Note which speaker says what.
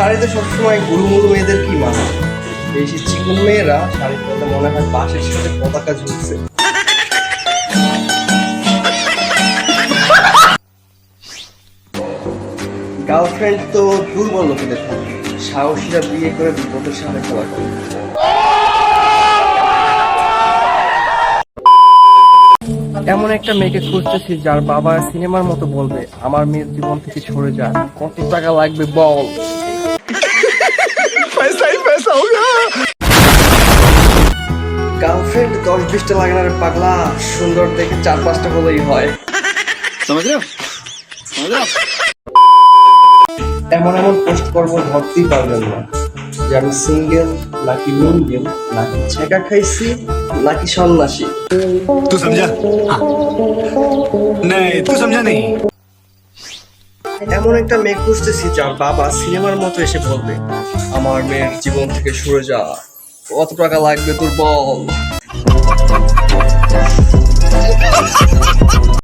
Speaker 1: শাড়িতে সবসময় গুরুমুরু মেয়েদের কি মানে বেশি চিকন মেয়েরা শাড়ি পরলে মনে হয় বাসের সাথে পতাকা ঝুলছে। গার্লফ্রেন্ড তো দুর্বল লোকেদের থাকে সাহসীরা বিয়ে করে বিপদের সামনে খেলা করে এমন একটা মেয়েকে খুঁজতেছি যার বাবা সিনেমার মতো বলবে, আমার মেয়ের জীবন থেকে সরে যা। কত টাকা লাগবে বল। গার্লফ্রেন্ড দশ বিশটা লাগানোর পাগলা। সুন্দর দেখে চার পাঁচটা হলেই হয়। এমন এমন পোস্ট করব ভাবতেই পারবেন না। যে আমি সিঙ্গেল নাকি মিঙ্গেল নাকি ছেঁকা খাইছি নাকি সন্ন্যাসী।
Speaker 2: তুই সমঝা? নাই তুই সমঝা নেই।
Speaker 1: এমন একটা মেয়ে খুঁজতেছি যার বাবা সিনেমার মতো এসে বলবে আমার মেয়ের জীবন থেকে সরে যা। কত টাকা লাগবে তোর বল? Thank you.